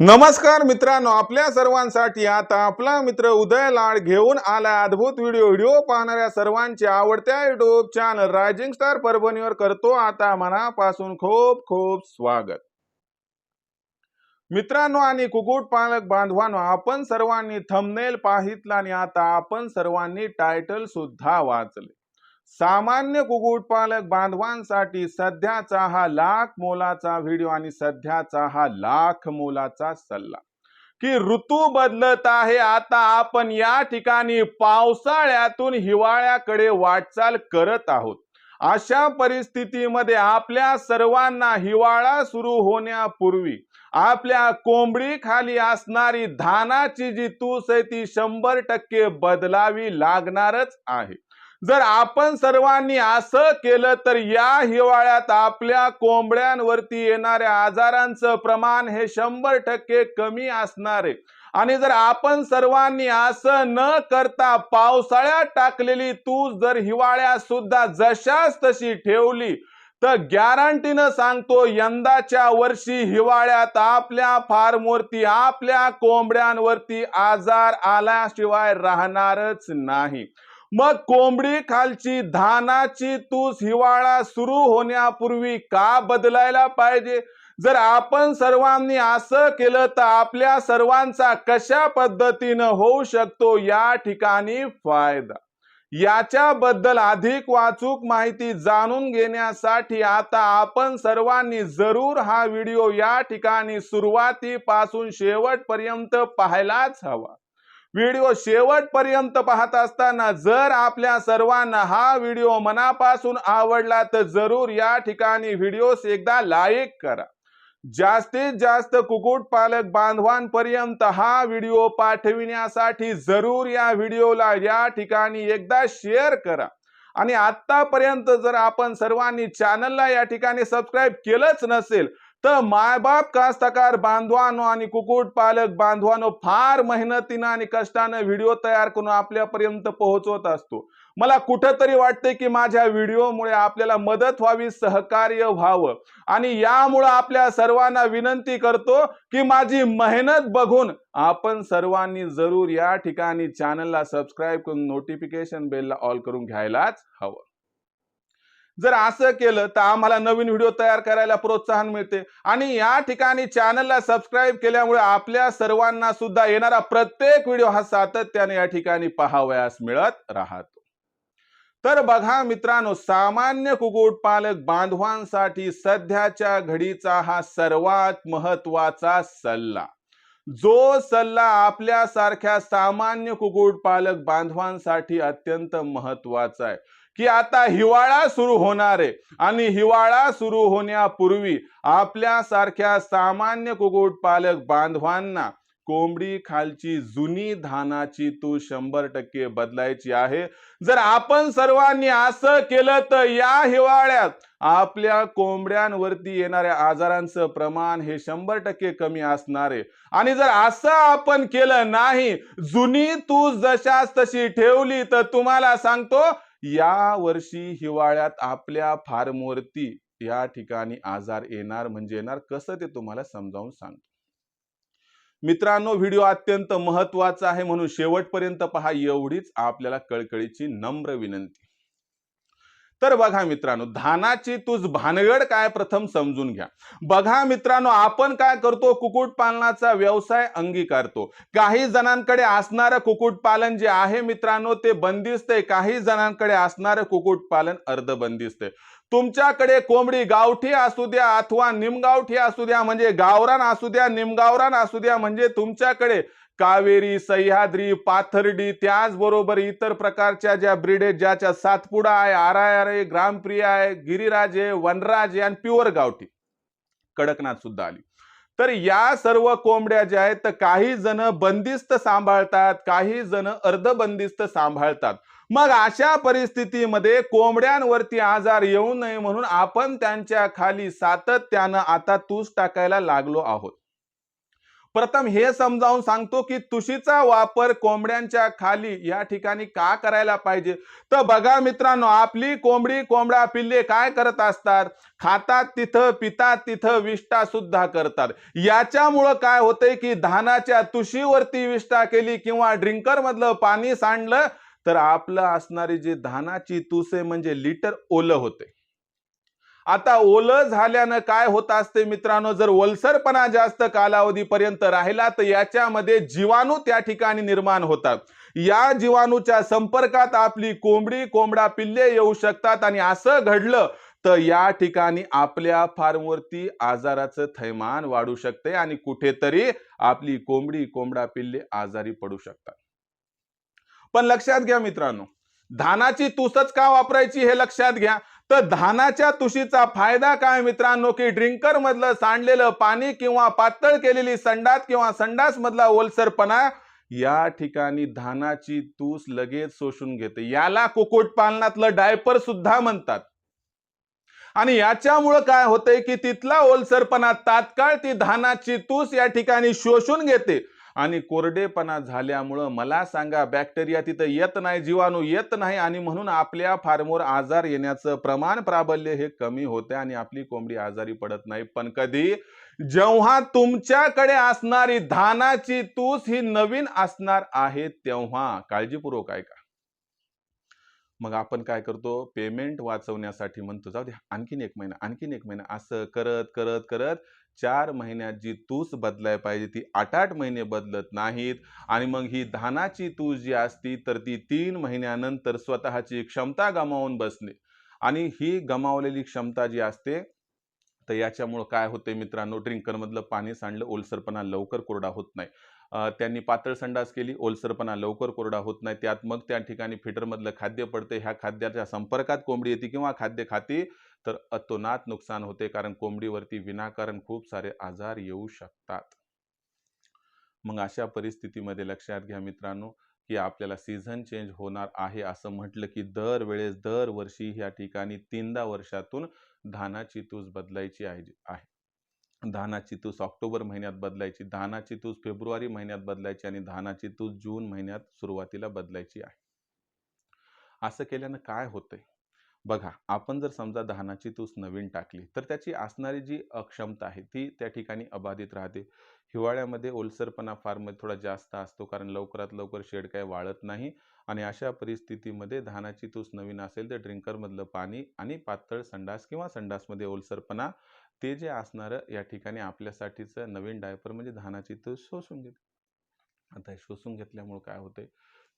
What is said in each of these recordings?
नमस्कार मित्रांनो आपल्या सर्वांसाठी आता आपला मित्र उदय लाड घेऊन आला अद्भुत व्हिडिओ. व्हिडिओ पाहणाऱ्या सर्वांचे आवडत्या युट्यूब चॅनल रायझिंग स्टार परभणीवर करतो आता मनापासून खूप खूप स्वागत. मित्रांनो आणि कुकुट पालक बांधवांनो आपण सर्वांनी थंबनेल पाहितला आणि आता आपण सर्वांनी टायटल सुद्धा वाचले. सामान्य कुक्कुटपालक बांधवांसाठी सध्याचा हा लाख मोलाचा व्हिडिओ आणि सध्याचा हा लाख मोलाचा सल्ला. की ऋतू बदलत आहे आता आपण या ठिकाणी पावसाळ्यातून हिवाळ्याकडे वाटचाल करत आहोत. अशा परिस्थितीमध्ये आपल्या सर्वांना हिवाळा सुरू होण्यापूर्वी आपल्या कोंबडी खाली असणारी धानाची जी तूस आहे ती शंभर टक्के बदलावी लागणारच आहे. जर आपण सर्वांनी असं केलं तर या हिवाळ्यात आपल्या कोंबड्यांवरती येणाऱ्या आजारांचं प्रमाण हे शंभर टक्के कमी असणार आहे. आणि जर आपण सर्वांनी असं न करता पावसाळ्यात टाकलेली तूस जर हिवाळ्यात सुद्धा जशाच तशी ठेवली तर गॅरंटीनं सांगतो यंदाच्या वर्षी हिवाळ्यात आपल्या फार्मवरती आपल्या कोंबड्यांवरती आजार आल्याशिवाय राहणारच नाही. मग कोंबडी खालची धानाची तूस हिवाळा सुरू होण्यापूर्वी का बदलायला पाहिजे? जर आपण सर्वांनी असं केलं तर आपल्या सर्वांचा कशा पद्धतीनं होऊ शकतो या ठिकाणी फायदा? याच्याबद्दल अधिक वाचूक माहिती जाणून घेण्यासाठी आता आपण सर्वांनी जरूर हा व्हिडिओ या ठिकाणी सुरुवातीपासून शेवटपर्यंत पाहायलाच हवा. व्हिडिओ शेवटपर्यंत पाहत असताना जर आपल्या सर्वांना हा व्हिडिओ मनापासून आवडला तर जरूर या ठिकाणी व्हिडिओस एकदा लाईक करा. जास्तीत जास्त कुक्कुटपालक बांधवांपर्यंत हा व्हिडिओ पाठविण्यासाठी जरूर या व्हिडिओला या ठिकाणी एकदा शेअर करा. आणि आतापर्यंत जर आपण सर्वांनी चॅनलला या ठिकाणी सबस्क्राईब केलंच नसेल तर मायबाप कास्तकार बांधवानो आणि कुकुट पालक बांधवानो फार मेहनतीनं आणि कष्टानं व्हिडिओ तयार करून आपल्यापर्यंत पोहोचवत असतो. मला कुठंतरी वाटते की माझ्या व्हिडिओमुळे आपल्याला मदत व्हावी सहकार्य व्हावं. आणि यामुळं आपल्या सर्वांना विनंती करतो की माझी मेहनत बघून आपण सर्वांनी जरूर या ठिकाणी चॅनलला सबस्क्राईब करून नोटिफिकेशन बेलला ऑल करून घ्यायलाच हवं. जर असं केलं तर आम्हाला नवीन व्हिडिओ तयार करायला प्रोत्साहन मिळते. आणि या ठिकाणी चॅनलला सबस्क्राईब केल्यामुळे आपल्या सर्वांना सुद्धा येणारा प्रत्येक व्हिडिओ हा सातत्याने या ठिकाणी पाहावयास मिळत राहतो. तर बघा मित्रांनो सामान्य कुक्कुटपालक बांधवांसाठी सध्याच्या घडीचा हा सर्वात महत्त्वाचा सल्ला. जो सल्ला आपल्यासारख्या सामान्य कुक्कुटपालक बांधवांसाठी अत्यंत महत्त्वाचा आहे. की आता हिवाळा सुरू होणार आहे. आणि हिवाळा सुरू होण्यापूर्वी आपल्यासारख्या सामान्य कुक्कुटपालक बांधवांना कोंबडी खालची जुनी धानाची तू शंभर टक्के बदलायची आहे. जर आपण सर्वांनी असं केलं तर या हिवाळ्यात आपल्या कोंबड्यांवरती येणाऱ्या आजारांचं प्रमाण हे शंभर टक्के कमी असणार आहे. आणि जर असं आपण केलं नाही जुनी तू जशास तशी ठेवली तर तुम्हाला सांगतो या वर्षी हिवाळ्यात आपल्या फार्मवरती या ठिकाणी आजार येणार म्हणजे येणार कसं ते तुम्हाला समजावून सांगतो. मित्रांनो व्हिडिओ अत्यंत महत्त्वाचा आहे म्हणून शेवटपर्यंत पहा एवढीच आपल्याला कळकळीची नम्र विनंती. तर बघा मित्रांनो धानाची तुझ भानगड काय प्रथम समजून घ्या. बघा मित्रांनो आपण काय करतो? कुक्कुटपालनाचा व्यवसाय अंगीकारतो. काही जणांकडे असणारं कुक्कुट पालन जे आहे मित्रांनो ते बंदिस्त आहे काही जणांकडे असणारं कुक्कुटपालन अर्ध बंदिस्त आहे तुमच्याकडे कोंबडी गावठी असू द्या अथवा निमगावठी असू द्या म्हणजे गावरान असू द्या निमगावरान असू द्या म्हणजे तुमच्याकडे कावेरी सह्याद्री पाथर्डी त्याचबरोबर इतर प्रकारच्या ज्या ब्रीड आहेत ज्याच्या सातपुडा आहे आर आय आर आहे ग्रामप्रिया आहे गिरिराज आहे वनराज आहे आणि प्युअर गावठी. कडकनाथ सुद्धा आली. तर या सर्व कोंबड्या ज्या आहेत तर काही जण बंदिस्त सांभाळतात काही जण अर्धबंदिस्त सांभाळतात. मग अशा परिस्थितीमध्ये कोंबड्यांवरती आजार येऊ नये म्हणून आपण त्यांच्या खाली सातत्यानं आता तूस टाकायला लागलो आहोत. प्रथम हे समजावून सांगतो की तुशीचा वापर कोंबड्यांच्या खाली या ठिकाणी का करायला पाहिजे? तर बघा मित्रांनो आपली कोंबडी कोंबडा पिल्ले काय करत असतात? खातात तिथं पितात तिथं विष्ठा सुद्धा करतात. याच्यामुळं काय होतंय की धानाच्या तुशीवरती विष्ठा केली किंवा ड्रिंकर मधलं पाणी सांडलं तर आपलं असणारी जी धानाची तुसे म्हणजे लिटर ओलं होते. आता ओलं झाल्यानं काय होत असते मित्रांनो? जर ओलसरपणा जास्त कालावधीपर्यंत राहिला तर याच्यामध्ये जीवाणू त्या ठिकाणी निर्माण होतात. या जीवाणूच्या संपर्कात आपली कोंबडी कोंबडा पिल्ले येऊ शकतात आणि असं घडलं तर या ठिकाणी आपल्या फार्मवरती आजाराचं थैमान वाढू शकते आणि कुठेतरी आपली कोंबडी कोंबडा पिल्ले आजारी पडू शकतात. पण लक्षात घ्या मित्रांनो धानाची तुसच का वापरायची हे लक्षात घ्या. तर धानाच्या तुशीचा फायदा काय मित्रांनो? की ड्रिंकर मधलं सांडलेलं पाणी किंवा पातळ केलेली संडास किंवा संडास मधला ओलसरपणा या ठिकाणी धानाची तूस लगेच शोषून घेते. याला कुक्कुटपालनातलं डायपर सुद्धा म्हणतात. आणि याच्यामुळं काय होतंय की तिथला ओलसरपणा तात्काळ ती धानाची तूस या ठिकाणी शोषून घेते. आणि कोरडेपणा झाल्यामुळं मला सांगा बॅक्टेरिया तिथं येत नाही जीवाणू येत नाही आणि म्हणून आपल्या फार्मवर आजार येण्याचं प्रमाण प्राबल्य हे कमी होते आणि आपली कोंबडी आजारी पडत नाही. पण कधी? जेव्हा तुमच्याकडे असणारी धानाची तूस ही नवीन असणार आहे तेव्हा. काळजीपूर्वक ऐका. मग आपण काय करतो? पेमेंट वाचवण्यासाठी म्हणतो जाऊ दे आणखीन एक महिना आणखीन एक महिना. असं करत करत करत चार महिन्यात जी तूस बदलाय पाहिजे ती आठ आठ महिने बदलत नाहीत. आणि मग ही धानाची तूस जी असती तर ती तीन महिन्यानंतर स्वतःची क्षमता गमावून बसणे आणि ही गमावलेली क्षमता जी असते तर याच्यामुळं काय होते मित्रांनो? ड्रिंकरमधलं पाणी सांडलं ओलसरपणा लवकर कोरडा होत नाही. त्यांनी पातळ संडास केली ओलसरपणा लवकर कोरडा होत नाही. त्यात मग त्या ठिकाणी फिटरमधलं खाद्य पडते ह्या खाद्याच्या संपर्कात कोंबडी येते किंवा खाद्य खाती तर अतोनात नुकसान होते कारण कोंबडीवरती विनाकारण खूप सारे आजार येऊ शकतात. मग अशा परिस्थितीमध्ये लक्षात घ्या मित्रांनो की आपल्याला सीझन चेंज होणार आहे असं म्हटलं की दरवेळेस दरवर्षी ह्या ठिकाणी तीनदा वर्षातून धानाची तूज बदलायची आहे आहे. धानाची तूस ऑक्टोबर महिन्यात बदलायची धानाची तूस फेब्रुवारी महिन्यात बदलायची आणि धानाची तूस जून महिन्यात सुरुवातीला बदलायची आहे. असं केल्यानं काय होतंय? बघा आपण जर समजा धानाची तूस नवीन टाकली तर त्याची असणारी जी अक्षमता आहे ती त्या ठिकाणी अबाधित राहते. हिवाळ्यामध्ये ओलसरपणा फारमध्ये म्हणजे थोडा जास्त असतो कारण लवकरात लवकर शेड काय वाळत नाही आणि अशा परिस्थितीमध्ये धानाची तूस नवीन असेल तर ड्रिंकरमधलं पाणी आणि पातळ संडास किंवा संडासमध्ये ओलसरपणा ते जे असणारं या ठिकाणी आपल्यासाठीचं नवीन डायपर म्हणजे धानाची तूस शोषून घेते. आता हे शोषून घेतल्यामुळे काय होतंय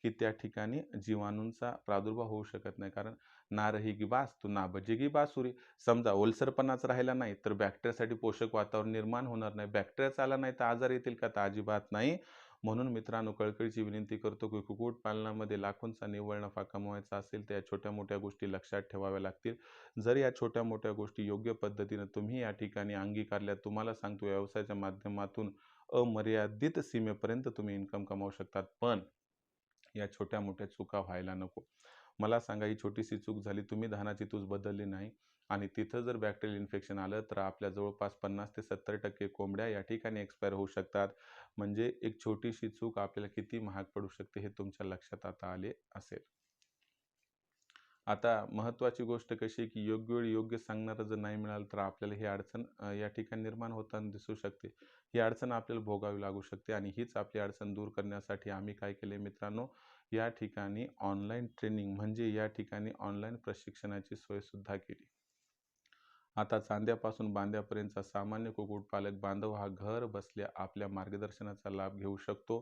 की त्या ठिकाणी जीवाणूंचा प्रादुर्भाव होऊ शकत नाही. कारण नारही गी बास तू ना बजेगी बासुरी. समजा ओलसरपणाच राहिला नाही तर बॅक्टेरियासाठी पोषक वातावरण निर्माण होणार नाही. बॅक्टेरियाच आला नाही तर आजार येतील का? तर अजिबात नाही. म्हणून मित्रांनो कळकळीची विनंती करतो की कुक्कुटपालनामध्ये लाखोंचा निव्वळ नफा कमवायचा असेल तर या छोट्या मोठ्या गोष्टी लक्षात ठेवाव्या लागतील. जर या छोट्या मोठ्या गोष्टी योग्य पद्धतीनं तुम्ही या ठिकाणी अंगीकारल्या तुम्हाला सांगतो व्यवसायाच्या माध्यमातून अमर्यादित सीमेपर्यंत तुम्ही इन्कम कमावू शकतात. पण या छोट्या मोठ्या चुका व्हायला नको. मला सांगा ही छोटीशी चूक झाली तुम्ही धानाची तूस बदलली नाही आणि तिथं जर बॅक्टेरियल इन्फेक्शन आलं तर आपल्या जवळपास पन्नास ते सत्तर टक्के कोंबड्या या ठिकाणी एक्सपायर होऊ शकतात. म्हणजे एक छोटीशी चूक आपल्याला किती महाग पडू शकते हे तुमच्या लक्षात आता आले असेल. आता महत्त्वाची गोष्ट कशी की योग्य वेळी योग्य सांगणारं जर नाही मिळालं तर आपल्याला ही अडचण या ठिकाणी निर्माण होताना दिसू शकते. ही अडचण आपल्याला भोगावी लागू शकते आणि हीच आपली अडचण दूर करण्यासाठी आम्ही काय केले मित्रांनो या ठिकाणी ऑनलाईन ट्रेनिंग म्हणजे या ठिकाणी ऑनलाईन प्रशिक्षणाची सोयसुद्धा केली. आता चांद्यापासून बांद्यापर्यंतचा सामान्य कुक्कुटपालक बांधव हा घर बसल्या आपल्या मार्गदर्शनाचा लाभ घेऊ शकतो.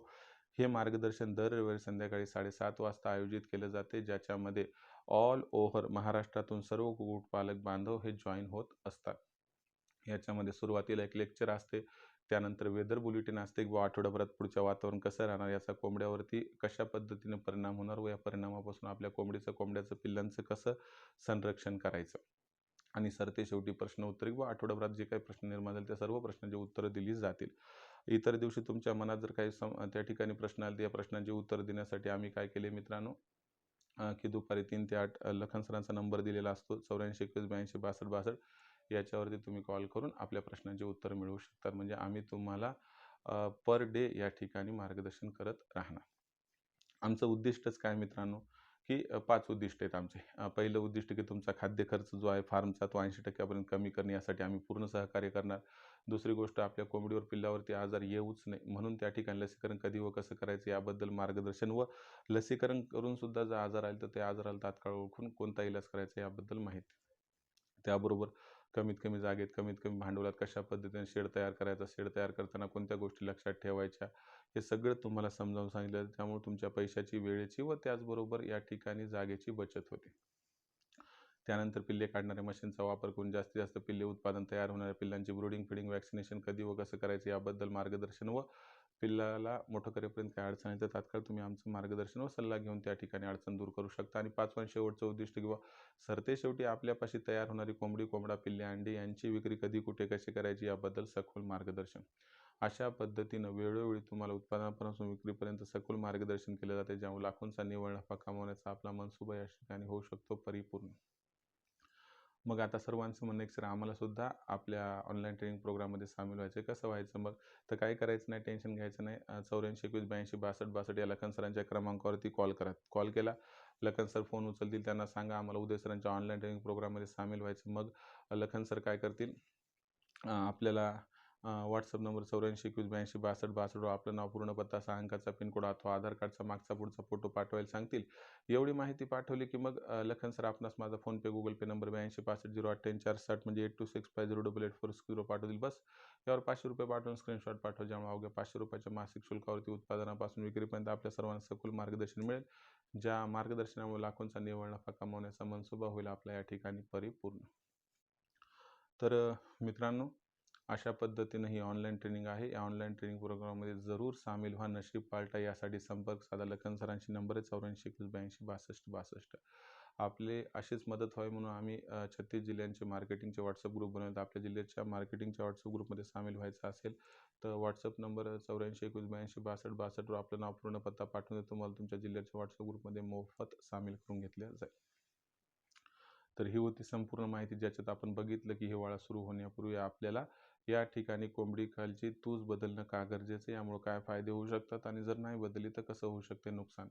हे मार्गदर्शन दर रविवारी संध्याकाळी साडेसात वाजता आयोजित केले जाते ज्याच्यामध्ये ऑल ओव्हर महाराष्ट्रातून सर्व कुक्कुटपालक बांधव हे जॉईन होत असतात. याच्यामध्ये सुरुवातीला एक लेक्चर असते त्यानंतर वेदर बुलेटिन असते किंवा आठवड्याभरात पुढच्या वातावरण कसं राहणार याचा कोंबड्यावरती कशा पद्धतीने परिणाम होणार व या परिणामापासून आपल्या कोंबडीचं कोंबड्याचं पिल्लांचं कसं संरक्षण करायचं? आणि सर ते शेवटी प्रश्न उत्तर किंवा आठवड्याभरात जे काही प्रश्न निर्माण झाले त्या सर्व प्रश्नांची उत्तरं दिली जातील. इतर दिवशी तुमच्या मनात जर काही सम त्या ठिकाणी प्रश्न आले तर या प्रश्नांची उत्तर देण्यासाठी आम्ही काय केले मित्रांनो? की दुपारी तीन ते आठ लखन सरांचा नंबर दिलेला असतो चौऱ्याऐंशी एकवीस ब्याऐंशी बासष्ट बासष्ट. याच्यावरती तुम्ही कॉल करून आपल्या प्रश्नांचे उत्तर मिळवू शकतात. म्हणजे आम्ही तुम्हाला पर डे या ठिकाणी मार्गदर्शन करत राहणार. आमचं उद्दिष्टच काय मित्रांनो? की पाच उद्दिष्ट आहेत आमचे. पहिलं उद्दिष्ट की तुमचा खाद्य खर्च जो आहे फार्मचा तो ऐंशी टक्क्यापर्यंत कमी करणे यासाठी आम्ही पूर्ण सहकार्य करणार. दुसरी गोष्ट आपल्या कोंबडीवर पिल्लावरती आजार येऊच नाही म्हणून त्या ठिकाणी लसीकरण कधी व कसं करायचं याबद्दल मार्गदर्शन व लसीकरण करून सुद्धा जर आजार आले तर त्या आजाराला तात्काळ ओळखून कोणता इलाज करायचा याबद्दल माहिती. त्याबरोबर कमीत कमी जागेत कमीत कमी भांडवलात कशा पद्धतीने शेड तयार करायचा शेड तयार करताना कोणत्या गोष्टी लक्षात ठेवायच्या हे सगळं तुम्हाला समजावून सांगितलं जातं. त्यामुळे तुमच्या पैशाची वेळेची व त्याचबरोबर या ठिकाणी जागेची बचत होते त्यानंतर पिल्ले काढणाऱ्या मशीनचा वापर करून जास्तीत जास्त पिल्ले उत्पादन तयार होणाऱ्या पिल्लांची ब्रुडिंग फिडिंग वॅक्सिनेशन कधी व कसं करायचं याबद्दल मार्गदर्शन व पिल्लाला मोठं करेपर्यंत काय अडचण आहे तर तात्काळ तुम्ही आमचं मार्गदर्शन व सल्ला घेऊन त्या ठिकाणी अडचण दूर करू शकता. आणि पाचवा शेवटचं उद्दिष्ट किंवा सरते शेवटी आपल्यापाशी तयार होणारी कोंबडी कोंबडा पिल्ले अंडी यांची विक्री कधी कुठे कशी करायची याबद्दल सखोल मार्गदर्शन. अशा पद्धतीनं वेळोवेळी तुम्हाला उत्पादनापासून विक्रीपर्यंत सखोल मार्गदर्शन केलं जाते ज्यामुळे लाखोंचा निव्वळ नफा कमावण्याचा आपला मनसुबा या ठिकाणी होऊ शकतो परिपूर्ण. मग आता सर्वांचं म्हणणं एक सर आम्हाला सुद्धा आपल्या ऑनलाईन ट्रेनिंग प्रोग्राममध्ये सामील व्हायचं आहे कसं व्हायचं मग? तर काय करायचं नाही टेन्शन घ्यायचं नाही. चौऱ्याऐंशी एकवीस ब्याऐंशी बासष्ट बासष्ट या लखन सरांच्या क्रमांकावरती कॉल करा. कॉल केला. लखन सर फोन उचलतील त्यांना सांगा आम्हाला उदय सरांच्या ऑनलाईन ट्रेनिंग प्रोग्राममध्ये सामील व्हायचं. मग लखन सर काय करतील? आपल्याला व्हॉट्सअप नंबर चौऱ्याऐंशी एकवीस ब्याऐंशी बासष्ट बासष्टवर आपलं नाव पूर्ण पत्ता सहा अंकाचा पिनकोड अथवा आधार कार्डचा मागचा पुढचा फोटो पाठवायला सांगतील. एवढी माहिती पाठवली की मग लखन सर आपणास माझा फोनपे गुगल पे नंबर ब्याऐंशी पासष्ट झिरो अठ्ठ्याऐंशी चार साठ म्हणजे eight two six five zero double eight four zero पाठवतील. बस. यावर पाचशे रुपये पाठवून स्क्रीनशॉट पाठवा ज्यामुळे अवघ्या पाचशे रुपयाच्या मासिक शुल्कावरती उत्पादनापासून विक्रीपर्यंत आपल्या सर्वांना सखोल मार्गदर्शन मिळेल. ज्या मार्गदर्शनामुळे लाखोंचा निव्वळ नफा कमावण्याचा मनसुबा होईल आपल्या या ठिकाणी परिपूर्ण. तर मित्रांनो अशा पद्धतीनं ही ऑनलाईन ट्रेनिंग आहे. या ऑनलाईन ट्रेनिंग प्रोग्राममध्ये जरूर सामील व्हा. नशीब पालटा यासाठी संपर्क साधा. लखन सरांशी नंबर आहे चौऱ्याऐंशी एकवीस ब्याऐंशी बासष्ट बासष्ट. आपले अशीच मदत व्हावी म्हणून आम्ही छत्तीस जिल्ह्यांचे मार्केटिंगचे व्हॉट्सअप ग्रुप बनवले आपल्या जिल्ह्याच्या मार्केटिंगच्या व्हॉट्सअप ग्रुपमध्ये सामील व्हायचं असेल तर व्हॉट्सअप नंबर चौऱ्याऐंशी एकवीस ब्याऐंशी बासष्ट बासष्टवर आपलं नाव पूर्ण पत्ता पाठवून देतो. तुम्हाला तुमच्या जिल्ह्याच्या व्हॉट्सअप ग्रुपमध्ये मोफत सामील करून घेतल्या जाईल. तर ही होती संपूर्ण माहिती. ज्याच्यात आपण बघितलं की हिवाळा सुरू होण्यापूर्वी आपल्याला या ठिकाणी कोंबडी खालची तूज बदलणं का गरजेचं आहे? यामुळे काय फायदे होऊ शकतात? आणि जर नाही बदलली तर कसं होऊ शकते नुकसान?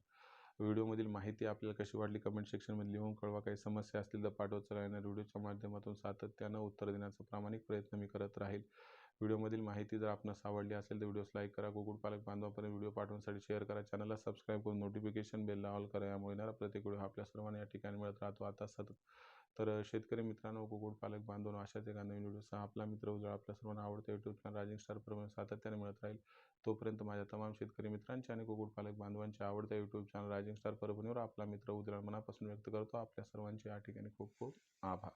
व्हिडिओमधील माहिती आपल्याला कशी वाटली? कमेंट सेक्शनमध्ये लिहून कळवा. काही समस्या असतील तर पाठवत राहणार व्हिडिओच्या माध्यमातून सातत्यानं उत्तर देण्याचा प्रामाणिक प्रयत्न मी करत राहील. व्हिडिओमधील माहिती जर आपणास आवडली असेल तर व्हिडिओस लाईक करा. कुक्कुटपालक बांधवापर्यंत व्हिडिओ पाठवण्यासाठी शेअर करा. चॅनलला सबस्क्राईब करून नोटिफिकेशन बेलला ऑल करा. यामुळे येणारा प्रत्येक व्हिडिओ आपल्या सर्वांना या ठिकाणी मिळत राहतो. आता सतत तर शेतकरी मित्रांनो कुक्कुटपालक बांधवांनो अशाच एका नवीन व्हिडिओसह आपला मित्र उजळ आपल्या सर्वांना आवडतो. यूट्यूब चॅनल रायझिंग स्टार प्रमाणे सातत्याने मिळत राहील. तोपर्यंत माझ्या तमाम शेतकरी मित्रांचे आणि कुक्कुटपालक बांधवांच्या आवडत्या यूट्यूब चॅनल रायझिंग स्टार परभणीवर आपला मित्र उजळ मनापासून व्यक्त करतो. आपल्या सर्वांचे या ठिकाणी खूप खूप आभार.